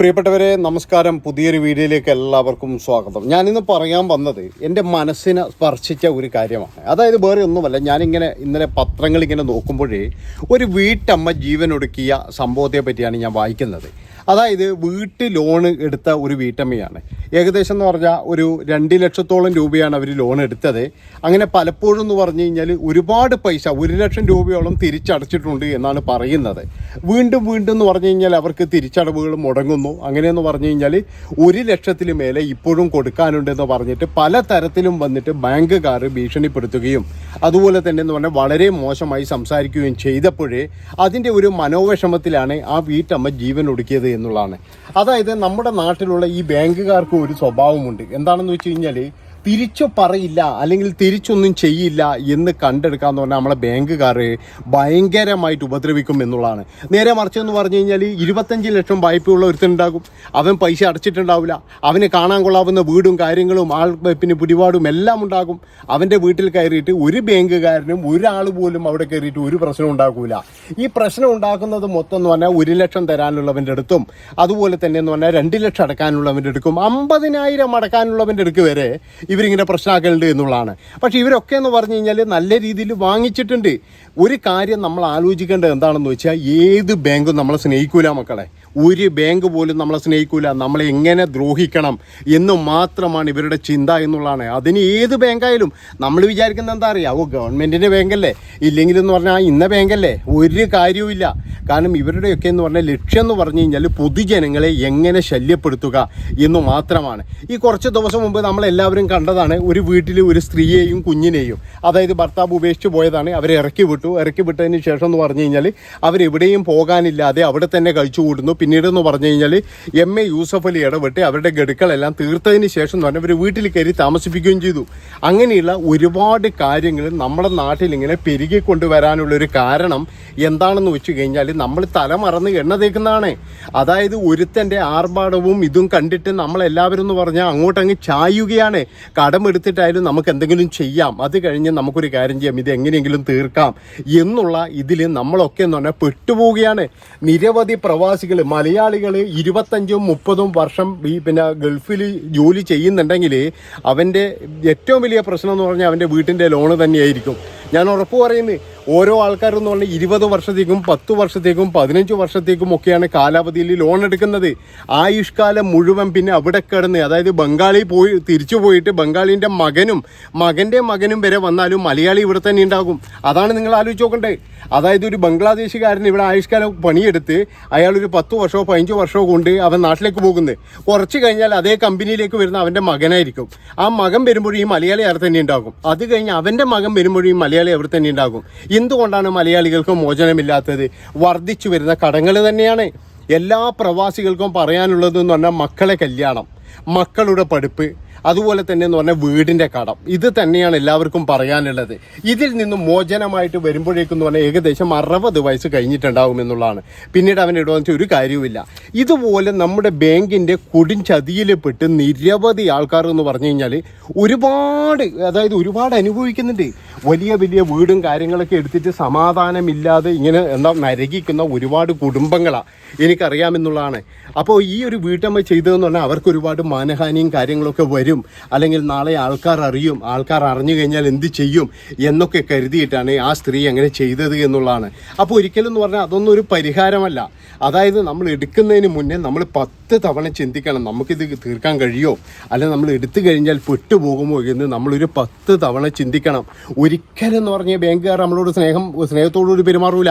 പ്രിയപ്പെട്ടവരെ നമസ്കാരം. പുതിയൊരു വീഡിയോയിലേക്ക് എല്ലാവർക്കും സ്വാഗതം. ഞാനിന്ന് പറയാൻ വന്നത് എന്റെ മനസ്സിനെ സ്പർശിച്ച ഒരു കാര്യമാണ്. അതായത് വേറെ ഒന്നുമല്ല ഞാനിങ്ങനെ ഇന്നലെ പത്രങ്ങൾ ഇങ്ങനെ നോക്കുമ്പോഴേ ഒരു വീട്ടമ്മ ജീവനൊടുക്കിയ സംഭവത്തെ പറ്റിയാണ് ഞാൻ വായിക്കുന്നത്. അതായത് വീട്ട് ലോൺ എടുത്ത ഒരു വീട്ടമ്മയാണ്. ഏകദേശം എന്ന് പറഞ്ഞാൽ ഒരു രണ്ട് ലക്ഷത്തോളം രൂപയാണ് അവർ ലോൺ എടുത്തത്. അങ്ങനെ പലപ്പോഴും എന്ന് പറഞ്ഞു കഴിഞ്ഞാൽ ഒരുപാട് പൈസ ഒരു ലക്ഷം രൂപയോളം തിരിച്ചടച്ചിട്ടുണ്ട് എന്നാണ് പറയുന്നത്. വീണ്ടും വീണ്ടും എന്ന് പറഞ്ഞു കഴിഞ്ഞാൽ അവർക്ക് തിരിച്ചടവുകൾ മുടങ്ങുന്നു. അങ്ങനെയെന്ന് പറഞ്ഞു കഴിഞ്ഞാൽ ഒരു ലക്ഷത്തിൽ മേലെ ഇപ്പോഴും കൊടുക്കാനുണ്ടെന്ന് പറഞ്ഞിട്ട് പല തരത്തിലും വന്നിട്ട് ബാങ്കുകാർ ഭീഷണിപ്പെടുത്തുകയും അതുപോലെ തന്നെ എന്ന് പറഞ്ഞാൽ വളരെ മോശമായി സംസാരിക്കുകയും ചെയ്തപ്പോഴേ അതിന്റെ ഒരു മനോവിഷമത്തിലാണ് ആ വീട്ടമ്മ ജീവൻ ഒടുക്കിയത് എന്നുള്ളതാണ്. അതായത് നമ്മുടെ നാട്ടിലുള്ള ഈ ബാങ്കുകാർക്ക് ഒരു സ്വഭാവമുണ്ട്. എന്താണെന്ന് വെച്ച് കഴിഞ്ഞാൽ തിരിച്ചു പറയില്ല അല്ലെങ്കിൽ തിരിച്ചൊന്നും ചെയ്യില്ല എന്ന് കണ്ടെടുക്കാന്ന് പറഞ്ഞാൽ നമ്മളെ ബാങ്കുകാർ ഭയങ്കരമായിട്ട് ഉപദ്രവിക്കും എന്നുള്ളതാണ്. നേരെ മറിച്ച് എന്ന് പറഞ്ഞു കഴിഞ്ഞാൽ ഇരുപത്തഞ്ച് ലക്ഷം വായ്പയുള്ള ഒരുത്തനുണ്ടാകും. അവൻ പൈസ അടച്ചിട്ടുണ്ടാവില്ല. അവന് കാണാൻ കൊള്ളാവുന്ന വീടും കാര്യങ്ങളും ആൾ പിന്നെ പിടിപാടും എല്ലാം ഉണ്ടാകും. അവന്റെ വീട്ടിൽ കയറിയിട്ട് ഒരു ബാങ്കുകാരനും ഒരാൾ പോലും അവിടെ കയറിയിട്ട് ഒരു പ്രശ്നം ഉണ്ടാക്കില്ല ഈ പ്രശ്നം ഉണ്ടാക്കുന്നത് മൊത്തം എന്ന് പറഞ്ഞാൽ ഒരു ലക്ഷം തരാനുള്ളവന്റെ അടുത്തും അതുപോലെ തന്നെ എന്ന് പറഞ്ഞാൽ രണ്ട് ലക്ഷം അടക്കാനുള്ളവന്റെ അടുക്കും അമ്പതിനായിരം അടക്കാനുള്ളവന്റെ അടുക്ക് വരെ ഇവരിങ്ങനെ പ്രശ്നമാക്കലുണ്ട് എന്നുള്ളതാണ്. പക്ഷേ ഇവരൊക്കെ എന്ന് പറഞ്ഞു കഴിഞ്ഞാൽ നല്ല രീതിയിൽ വാങ്ങിച്ചിട്ടുണ്ട്. ഒരു കാര്യം നമ്മൾ ആലോചിക്കേണ്ടത് എന്താണെന്ന് വെച്ചാൽ ഏത് ബാങ്കും നമ്മളെ സ്നേഹിക്കൂല മക്കളെ. ഒരു ബാങ്ക് പോലും നമ്മളെ സ്നേഹിക്കൂല. നമ്മളെ എങ്ങനെ ദ്രോഹിക്കണം എന്ന് മാത്രമാണ് ഇവരുടെ ചിന്ത എന്നുള്ളതാണ്. അതിന് ഏത് ബാങ്കായാലും നമ്മൾ വിചാരിക്കുന്നത് എന്താ അറിയാം ഓ ഗവൺമെന്റിന്റെ ബാങ്കല്ലേ? ഇല്ലെങ്കിലെന്ന് പറഞ്ഞാൽ ഇന്ന ബാങ്കല്ലേ? ഒരു കാര്യവുമില്ല. കാരണം ഇവരുടെയൊക്കെ എന്ന് പറഞ്ഞാൽ ലക്ഷ്യം എന്ന് പറഞ്ഞു കഴിഞ്ഞാൽ പൊതുജനങ്ങളെ എങ്ങനെ ശല്യപ്പെടുത്തുക എന്ന് മാത്രമാണ്. ഈ കുറച്ച് ദിവസം മുമ്പ് നമ്മളെല്ലാവരും കണ്ടതാണ് ഒരു വീട്ടിൽ ഒരു സ്ത്രീയെയും കുഞ്ഞിനെയും അതായത് ഭർത്താവ് ഉപേക്ഷിച്ച് പോയതാണ് അവരെ ഇറക്കി വിട്ടു. ഇറക്കി വിട്ടതിന് ശേഷം എന്ന് പറഞ്ഞു കഴിഞ്ഞാൽ അവരെവിടെയും പോകാനില്ലാതെ അവിടെ തന്നെ കഴിച്ചു കൂടുന്നു. പിന്നീട് എന്ന് പറഞ്ഞു കഴിഞ്ഞാൽ എം എ യൂസഫ് അലി ഇടപെട്ട് അവരുടെ ഗഡുക്കളെല്ലാം തീർത്തതിന് ശേഷം എന്ന് പറഞ്ഞാൽ അവർ വീട്ടിൽ കയറി താമസിപ്പിക്കുകയും ചെയ്തു. അങ്ങനെയുള്ള ഒരുപാട് കാര്യങ്ങൾ നമ്മുടെ നാട്ടിൽ ഇങ്ങനെ പെരുകിക്കൊണ്ടുവരാനുള്ളൊരു കാരണം എന്താണെന്ന് വെച്ച് കഴിഞ്ഞാൽ നമ്മൾ തല മറന്ന് എണ്ണ തേക്കുന്നതാണ്. അതായത് ഒരുത്തന്റെ ആർഭാടവും ഇതും കണ്ടിട്ട് നമ്മളെല്ലാവരും എന്ന് പറഞ്ഞാൽ അങ്ങോട്ടങ്ങ് ചായുകയാണ്. കടമെടുത്തിട്ടായാലും നമുക്ക് എന്തെങ്കിലും ചെയ്യാം. അത് കഴിഞ്ഞ് നമുക്കൊരു കാര്യം ചെയ്യാം. ഇത് എങ്ങനെയെങ്കിലും തീർക്കാം എന്നുള്ള ഇതിൽ നമ്മളൊക്കെ എന്ന് പറഞ്ഞാൽ പെട്ടുപോവുകയാണ്. നിരവധി പ്രവാസികൾ മലയാളികൾ ഇരുപത്തഞ്ചും മുപ്പതും വർഷം ഈ പിന്നെ ഗൾഫിൽ ജോലി ചെയ്യുന്നുണ്ടെങ്കിൽ അവന്റെ ഏറ്റവും വലിയ പ്രശ്നം എന്ന് പറഞ്ഞാൽ അവന്റെ വീട്ടിന്റെ ലോണ് തന്നെയായിരിക്കും. ഞാൻ ഉറപ്പ് പറയുന്നത് ഓരോ ആൾക്കാരെന്ന് പറഞ്ഞാൽ ഇരുപത് വർഷത്തേക്കും പത്ത് വർഷത്തേക്കും പതിനഞ്ച് വർഷത്തേക്കും ഒക്കെയാണ് കാലാവധിയിൽ ലോൺ എടുക്കുന്നത്. ആയുഷ്കാലം മുഴുവൻ പിന്നെ അവിടെ കിടന്ന് അതായത് ബംഗാളി പോയി തിരിച്ചു പോയിട്ട് ബംഗാളിന്റെ മകനും മകന്റെ മകനും വരെ വന്നാലും മലയാളി ഇവിടെ തന്നെ ഉണ്ടാകും. അതാണ് നിങ്ങൾ ആലോചിച്ച് നോക്കണ്ടേ. അതായത് ഒരു ബംഗ്ലാദേശുകാരൻ ഇവിടെ ആയുഷ്കാലം പണിയെടുത്ത് അയാൾ ഒരു പത്ത് വർഷമോ പതിനഞ്ച് വർഷമോ കൊണ്ട് അവൻ നാട്ടിലേക്ക് പോകുന്നത്. കുറച്ച് കഴിഞ്ഞാൽ അതേ കമ്പനിയിലേക്ക് വരുന്ന അവന്റെ മകനായിരിക്കും. ആ മകൻ വരുമ്പോഴും ഈ മലയാളി അവിടെ തന്നെ ഉണ്ടാകും. അത് കഴിഞ്ഞ് അവന്റെ മകൻ വരുമ്പോഴും ഈ മലയാളി അവിടെ തന്നെ ഉണ്ടാകും? എന്തുകൊണ്ടാണ് മലയാളികൾക്ക് മോചനമില്ലാത്തത്? വർദ്ധിച്ചു വരുന്ന കടങ്ങൾ തന്നെയാണ് എല്ലാ പ്രവാസികൾക്കും പറയാനുള്ളത് എന്ന് പറഞ്ഞാൽ മക്കളെ കല്യാണം മക്കളുടെ പഠിപ്പ് അതുപോലെ തന്നെ എന്ന് പറഞ്ഞാൽ വീടിന്റെ കടം. ഇത് തന്നെയാണ് എല്ലാവർക്കും പറയാനുള്ളത്. ഇതിൽ നിന്നും മോചനമായിട്ട് വരുമ്പോഴേക്കും എന്ന് പറഞ്ഞാൽ ഏകദേശം അറുപത് വയസ്സ് കഴിഞ്ഞിട്ടുണ്ടാവും എന്നുള്ളതാണ്. പിന്നീട് അവൻ ഇടുവെന്ന് ഒരു കാര്യവുമില്ല. ഇതുപോലെ നമ്മുടെ ബാങ്കിന്റെ കൊടുംചതിയിൽ പെട്ട് നിരവധി ആൾക്കാർ എന്ന് പറഞ്ഞു കഴിഞ്ഞാൽ ഒരുപാട് അതായത് ഒരുപാട് അനുഭവിക്കുന്നുണ്ട്. വലിയ വലിയ വീടും കാര്യങ്ങളൊക്കെ എടുത്തിട്ട് സമാധാനമില്ലാതെ ഇങ്ങനെ എന്താ നരകിക്കുന്ന ഒരുപാട് കുടുംബങ്ങളാണ് എനിക്കറിയാമെന്നുള്ളതാണ്. അപ്പോൾ ഈ ഒരു വീട്ടമ്മ ചെയ്തതെന്ന് പറഞ്ഞാൽ അവർക്ക് ഒരുപാട് മാനഹാനിയും കാര്യങ്ങളൊക്കെ വരും. അല്ലെങ്കിൽ നാളെ ആൾക്കാർ അറിയും. ആൾക്കാർ അറിഞ്ഞു കഴിഞ്ഞാൽ എന്ത് ചെയ്യും എന്നൊക്കെ കരുതിയിട്ടാണ് ആ സ്ത്രീ അങ്ങനെ ചെയ്തത് എന്നുള്ളതാണ്. അപ്പോൾ ഒരിക്കലും എന്ന് പറഞ്ഞാൽ അതൊന്നും ഒരു പരിഹാരമല്ല. അതായത് നമ്മൾ എടുക്കുന്നതിന് മുന്നേ നമ്മൾ പത്ത് തവണ ചിന്തിക്കണം നമുക്കിത് തീർക്കാൻ കഴിയുമോ അല്ലെങ്കിൽ നമ്മൾ എടുത്തു കഴിഞ്ഞാൽ പെട്ടുപോകുമോ എന്ന് നമ്മളൊരു പത്ത് തവണ ചിന്തിക്കണം. ഒരിക്കലും എന്ന് പറഞ്ഞാൽ ബാങ്കുകാർ നമ്മളോട് സ്നേഹം സ്നേഹത്തോടുകൂടി പെരുമാറൂല.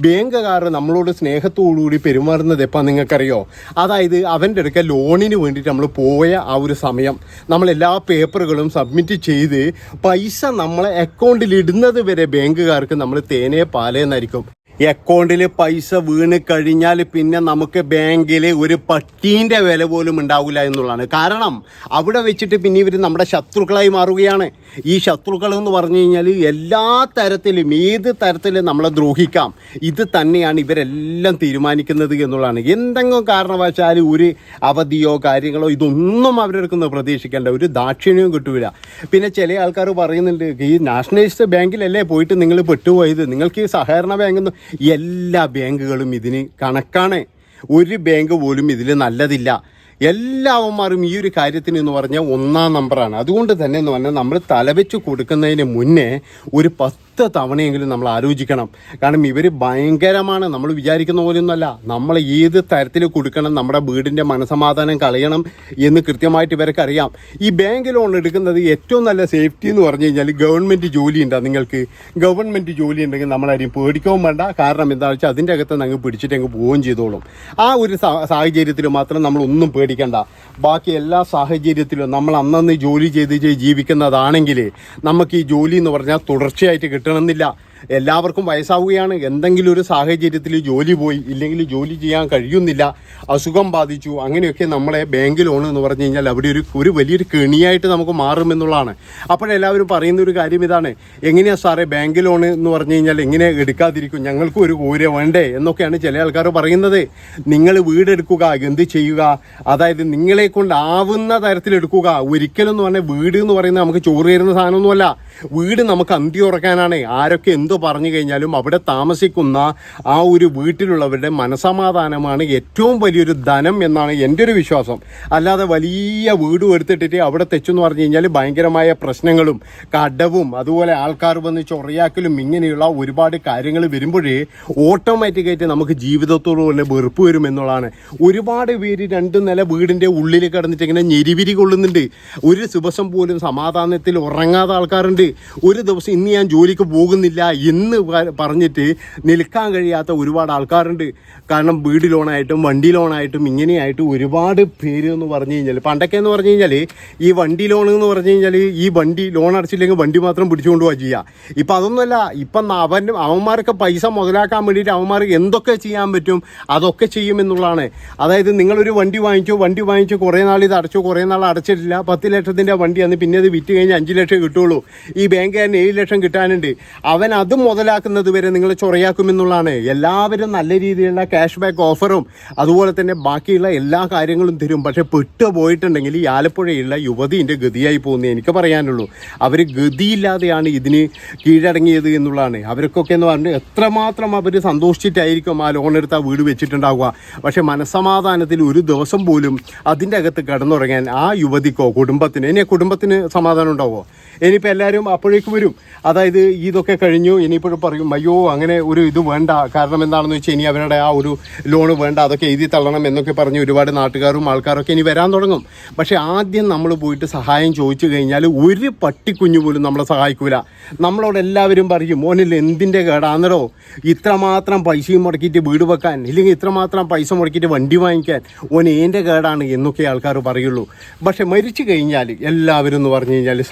ബാങ്കുകാർ നമ്മളോട് സ്നേഹത്തോടുകൂടി പെരുമാറുന്നത് എപ്പോൾ നിങ്ങൾക്കറിയോ? അതായത് അവന്റെ അടുക്ക ലോണിന് വേണ്ടിയിട്ട് നമ്മൾ പോയ ആ ഒരു സമയം. നമ്മൾ എല്ലാ പേപ്പറുകളും സബ്മിറ്റ് ചെയ്ത് പൈസ നമ്മളെ അക്കൗണ്ടിൽ ഇടുന്നത് വരെ ബാങ്കുകാർക്ക് നമ്മൾ തേനെ പാലേന്നായിരിക്കും. അക്കൗണ്ടിൽ പൈസ വീണ് കഴിഞ്ഞാൽ പിന്നെ നമുക്ക് ബാങ്കിൽ ഒരു പട്ടീന്റെ വില പോലും ഉണ്ടാവില്ല എന്നുള്ളതാണ്. കാരണം അവിടെ വെച്ചിട്ട് പിന്നെ ഇവർ നമ്മുടെ ശത്രുക്കളായി മാറുകയാണ്. ഈ ശത്രുക്കൾ എന്ന് പറഞ്ഞു കഴിഞ്ഞാൽ എല്ലാ തരത്തിലും ഏത് തരത്തിലും നമ്മളെ ദ്രോഹിക്കാം. ഇത് തന്നെയാണ് ഇവരെല്ലാം തീരുമാനിക്കുന്നത് എന്നുള്ളതാണ്. എന്തെങ്കിലും കാരണവശാൽ ഒരു അവധിയോ കാര്യങ്ങളോ ഇതൊന്നും അവരെടുക്കുന്ന പ്രതീക്ഷിക്കേണ്ട ഒരു ദാക്ഷിണ്യവും കിട്ടൂല. പിന്നെ ചില ആൾക്കാർ പറയുന്നുണ്ട് ഈ നാഷണലൈസ്ഡ് ബാങ്കിലല്ലേ പോയിട്ട് നിങ്ങൾ പെട്ടുപോയത്? നിങ്ങൾക്ക് ഈ സഹകരണ ബാങ്ക് എല്ലാ ബാങ്കുകളും ഇതിന് കണക്കാണ്. ഒരു ബാങ്ക് പോലും ഇതിൽ നല്ലതില്ല. എല്ലാവന്മാരും ഈ ഒരു കാര്യത്തിന് എന്ന് പറഞ്ഞാൽ ഒന്നാം നമ്പറാണ്. അതുകൊണ്ട് തന്നെ എന്ന് പറഞ്ഞാൽ നമ്മൾ തലവെച്ച് കൊടുക്കുന്നതിന് മുന്നേ ഒരു പത്ത് തവണയെങ്കിലും നമ്മൾ ആലോചിക്കണം. കാരണം ഇവർ ഭയങ്കരമാണ്. നമ്മൾ വിചാരിക്കുന്ന പോലെയൊന്നുമല്ല. നമ്മൾ ഏത് തരത്തിൽ കൊടുക്കണം നമ്മുടെ വീടിന്റെ മനസമാധാനം കളയണം എന്ന് കൃത്യമായിട്ട് ഇവർക്ക് അറിയാം. ഈ ബാങ്ക് ലോൺ എടുക്കുന്നത് ഏറ്റവും നല്ല സേഫ്റ്റി എന്ന് പറഞ്ഞു കഴിഞ്ഞാൽ ഗവൺമെന്റ് ജോലി ഉണ്ടോ നിങ്ങൾക്ക്. ഗവൺമെന്റ് ജോലി ഉണ്ടെങ്കിൽ നമ്മളാരും പേടിക്കുകയും വേണ്ട. കാരണം എന്താണെന്ന് വെച്ചാൽ അതിന്റെ അകത്ത് അങ്ങ് പിടിച്ചിട്ട് അങ്ങ് പോവുകയും ചെയ്തോളും. ആ ഒരു സാഹചര്യത്തിൽ മാത്രം നമ്മൾ ഒന്നും പേടിക്കണ്ട. ബാക്കി എല്ലാ സാഹചര്യത്തിലും നമ്മൾ അന്നന്ന് ജോലി ചെയ്ത് ജീവിക്കുന്നതാണെങ്കിൽ നമുക്ക് ഈ ജോലി എന്ന് പറഞ്ഞാൽ തുടർച്ചയായിട്ട് കിട്ടണമെന്നില്ല. എല്ലാവർക്കും വയസ്സാവുകയാണ്. എന്തെങ്കിലും ഒരു സാഹചര്യത്തിൽ ജോലി പോയി ഇല്ലെങ്കിൽ ജോലി ചെയ്യാൻ കഴിയുന്നില്ല അസുഖം ബാധിച്ചു അങ്ങനെയൊക്കെ നമ്മളെ ബാങ്ക് ലോൺ എന്ന് പറഞ്ഞു കഴിഞ്ഞാൽ അവിടെ ഒരു ഒരു വലിയൊരു കെണിയായിട്ട് നമുക്ക് മാറുമെന്നുള്ളതാണ് അപ്പോഴെല്ലാവരും പറയുന്ന ഒരു കാര്യം ഇതാണ്. എങ്ങനെയാണ് സാറേ ബാങ്ക് ലോൺ എന്ന് പറഞ്ഞു കഴിഞ്ഞാൽ എങ്ങനെ എടുക്കാതിരിക്കും ഞങ്ങൾക്കും ഒരു ഊര വേണ്ടേ എന്നൊക്കെയാണ് ചില ആൾക്കാർ പറയുന്നത്. നിങ്ങൾ വീടെടുക്കുക എന്ത് ചെയ്യുക അതായത് നിങ്ങളെ കൊണ്ടാവുന്ന തരത്തിലെടുക്കുക ഒരിക്കലും എന്ന് പറഞ്ഞാൽ വീട് എന്ന് പറയുന്നത് നമുക്ക് ചോറ് തരുന്ന സാധനമൊന്നുമല്ല. വീട് നമുക്ക് അന്തി ഉറക്കാനാണ്. ആരൊക്കെ എന്തോ പറഞ്ഞു കഴിഞ്ഞാലും അവിടെ താമസിക്കുന്ന ആ ഒരു വീട്ടിലുള്ളവരുടെ മനസമാധാനമാണ് ഏറ്റവും വലിയൊരു ധനം എന്നാണ് എന്റെ ഒരു വിശ്വാസം. അല്ലാതെ വലിയ വീട് എടുത്തിട്ടിട്ട് അവിടെ തെച്ചെന്ന് പറഞ്ഞു കഴിഞ്ഞാൽ ഭയങ്കരമായ പ്രശ്നങ്ങളും കടവും അതുപോലെ ആൾക്കാർ വന്ന് ചൊറിയാക്കലും ഇങ്ങനെയുള്ള ഒരുപാട് കാര്യങ്ങൾ വരുമ്പോഴേ ഓട്ടോമാറ്റിക്കായിട്ട് നമുക്ക് ജീവിതത്തോട് തന്നെ വെറുപ്പ് വരും എന്നുള്ളതാണ്. ഒരുപാട് പേര് രണ്ട് നില വീടിന്റെ ഉള്ളിൽ കിടന്നിട്ട് ഇങ്ങനെ ഞെരിവിരി കൊള്ളുന്നുണ്ട്. ഒരു ദിവസം പോലും സമാധാനത്തിൽ ഉറങ്ങാത്ത ആൾക്കാരുണ്ട്. ഒരു ദിവസം ഇന്ന് ഞാൻ ജോലിക്ക് പോകുന്നില്ല എന്ന് പ- പറഞ്ഞിട്ട് നിൽക്കാൻ കഴിയാത്ത ഒരുപാട് ആൾക്കാരുണ്ട്. കാരണം വീട് ലോണായിട്ടും വണ്ടി ലോണായിട്ടും ഇങ്ങനെയായിട്ട് ഒരുപാട് പേര് എന്ന് പറഞ്ഞു കഴിഞ്ഞാൽ പണ്ടൊക്കെ എന്ന് പറഞ്ഞു കഴിഞ്ഞാൽ ഈ വണ്ടി ലോൺ എന്ന് പറഞ്ഞു കഴിഞ്ഞാൽ ഈ വണ്ടി ലോൺ അടച്ചില്ലെങ്കിൽ വണ്ടി മാത്രം പിടിച്ചുകൊണ്ട് പോവുക ചെയ്യുക ഇപ്പം അതൊന്നുമല്ല. ഇപ്പം അവൻ അവന്മാർക്ക് പൈസ മുതലാക്കാൻ വേണ്ടിയിട്ട് അവന്മാർ എന്തൊക്കെ ചെയ്യാൻ പറ്റും അതൊക്കെ ചെയ്യുമെന്നുള്ളതാണ് അതായത് നിങ്ങളൊരു വണ്ടി വാങ്ങിച്ചു വണ്ടി വാങ്ങിച്ചു കുറേ നാൾ ഇത് അടച്ചു കുറേ നാൾ അടച്ചിട്ടില്ല. പത്ത് ലക്ഷത്തിന്റെ വണ്ടിയാണ് പിന്നെ അത് വിറ്റ് കഴിഞ്ഞാൽ അഞ്ച് ലക്ഷം കിട്ടുള്ളൂ. ഈ ബാങ്കുകാരന് ഏഴ് ലക്ഷം കിട്ടാനുണ്ട്. അവൻ അത് മുതലാക്കുന്നത് വരെ നിങ്ങൾ ചൊറയാക്കുമെന്നുള്ളതാണ്. എല്ലാവരും നല്ല രീതിയിലുള്ള ക്യാഷ് ബാക്ക് ഓഫറും അതുപോലെ തന്നെ ബാക്കിയുള്ള എല്ലാ കാര്യങ്ങളും തരും. പക്ഷെ പെട്ടു പോയിട്ടുണ്ടെങ്കിൽ ഈ ആലപ്പുഴയുള്ള യുവതിന്റെ ഗതിയായി പോകുന്നത് എനിക്ക് പറയാനുള്ളൂ. അവർ ഗതിയില്ലാതെയാണ് ഇതിന് കീഴടങ്ങിയത് എന്നുള്ളതാണ്. അവർക്കൊക്കെ എന്ന് പറഞ്ഞാൽ എത്രമാത്രം അവർ സന്തോഷിച്ചിട്ടായിരിക്കും ആ ലോൺ എടുത്ത് ആ വീട് വെച്ചിട്ടുണ്ടാവുക. പക്ഷേ മനസ്സമാധാനത്തിൽ ഒരു ദിവസം പോലും അതിന്റെ അകത്ത് കടന്നുറങ്ങാൻ ആ യുവതിക്കോ കുടുംബത്തിന് ഇനി കുടുംബത്തിന് സമാധാനം ഉണ്ടാവുമോ? ഇനിയിപ്പോൾ എല്ലാവരും അപ്പോഴേക്കും വരും. അതായത് ഇതൊക്കെ കഴിഞ്ഞു ഇനിയിപ്പോഴും പറയും അയ്യോ അങ്ങനെ ഒരു ഇത് വേണ്ട. കാരണം എന്താണെന്ന് വെച്ചാൽ ഇനി അവരുടെ ആ ഒരു ലോണ് വേണ്ട. അതൊക്കെ എഴുതി തള്ളണം എന്നൊക്കെ പറഞ്ഞ് ഒരുപാട് നാട്ടുകാരും ആൾക്കാരൊക്കെ ഇനി വരാൻ തുടങ്ങും. പക്ഷേ ആദ്യം നമ്മൾ പോയിട്ട് സഹായം ചോദിച്ചു കഴിഞ്ഞാൽ ഒരു പട്ടിക്കുഞ്ഞു പോലും നമ്മളെ സഹായിക്കൂല. നമ്മളോട് എല്ലാവരും പറയും മോനിൽ എന്തിന്റെ കേടാന്നടോ? ഇത്രമാത്രം പൈസയും മുടക്കിയിട്ട് വീട് വെക്കാൻ ഇല്ലെങ്കിൽ ഇത്രമാത്രം പൈസ മുടക്കിയിട്ട് വണ്ടി വാങ്ങിക്കാൻ. ഓൻ എന്റെ കേടാണ് എന്നൊക്കെ ആൾക്കാർ പറയുള്ളൂ. പക്ഷേ മരിച്ചു കഴിഞ്ഞാൽ എല്ലാവരും എന്ന് പറഞ്ഞു കഴിഞ്ഞാൽ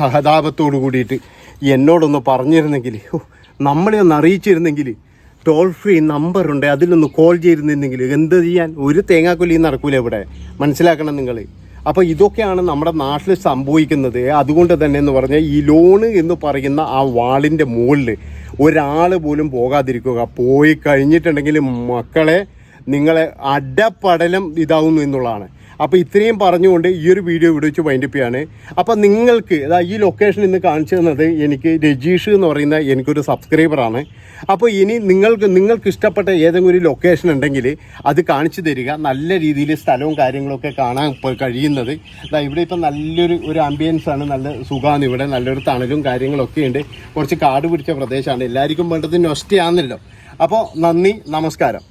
സഹതാപത്തോട് കൂടിയിട്ട് എന്നോടൊന്ന് പറഞ്ഞിരുന്നെങ്കിൽ നമ്മളെ ഒന്ന് അറിയിച്ചിരുന്നെങ്കിൽ ടോൾ ഫ്രീ നമ്പറുണ്ട് അതിലൊന്ന് കോൾ ചെയ്തിരുന്നെങ്കിൽ എന്ത് ചെയ്യാൻ? ഒരു തേങ്ങാക്കൊല്ലിയും നടക്കൂല ഇവിടെ. മനസ്സിലാക്കണം നിങ്ങൾ അപ്പോൾ ഇതൊക്കെയാണ് നമ്മുടെ നാട്ടിൽ സംഭവിക്കുന്നത്. അതുകൊണ്ട് തന്നെ എന്ന് പറഞ്ഞാൽ ഈ ലോണ് എന്ന് പറയുന്ന ആ വാളിന്റെ മുകളിൽ ഒരാൾ പോലും പോകാതിരിക്കുക. പോയി കഴിഞ്ഞിട്ടുണ്ടെങ്കിൽ മക്കളെ നിങ്ങളെ അടപടലം ഇതാവുന്നു എന്നുള്ളതാണ്. അപ്പോൾ ഇത്രയും പറഞ്ഞുകൊണ്ട് ഈ ഒരു വീഡിയോ ഇവിടെ വെച്ച് വൈൻഡപ്പ് ചെയ്യാണ്. അപ്പോൾ നിങ്ങൾക്ക് അതാ ഈ ലൊക്കേഷൻ ഇന്ന് കാണിച്ചു തന്നത് എനിക്ക് രജീഷ് എന്ന് പറയുന്ന എനിക്കൊരു സബ്സ്ക്രൈബറാണ് അപ്പോൾ ഇനി നിങ്ങൾക്ക് നിങ്ങൾക്ക് ഇഷ്ടപ്പെട്ട ഏതെങ്കിലും ഒരു ലൊക്കേഷൻ ഉണ്ടെങ്കിൽ അത് കാണിച്ചു തരിക. നല്ല രീതിയിൽ സ്ഥലവും കാര്യങ്ങളൊക്കെ കാണാൻ കഴിയുന്നത്. ഇതാ ഇവിടെ ഇപ്പം നല്ലൊരു ഒരു ആംബിയൻസ് ആണ്. നല്ല സുഖമാണ് ഇവിടെ. നല്ലൊരു തണലും കാര്യങ്ങളൊക്കെ ഉണ്ട്. കുറച്ച് കാട് പിടിച്ച പ്രദേശമാണ്. എല്ലാവർക്കും വേണ്ടത് നൊസ്റ്റയാണല്ലോ അപ്പോൾ നന്ദി നമസ്കാരം.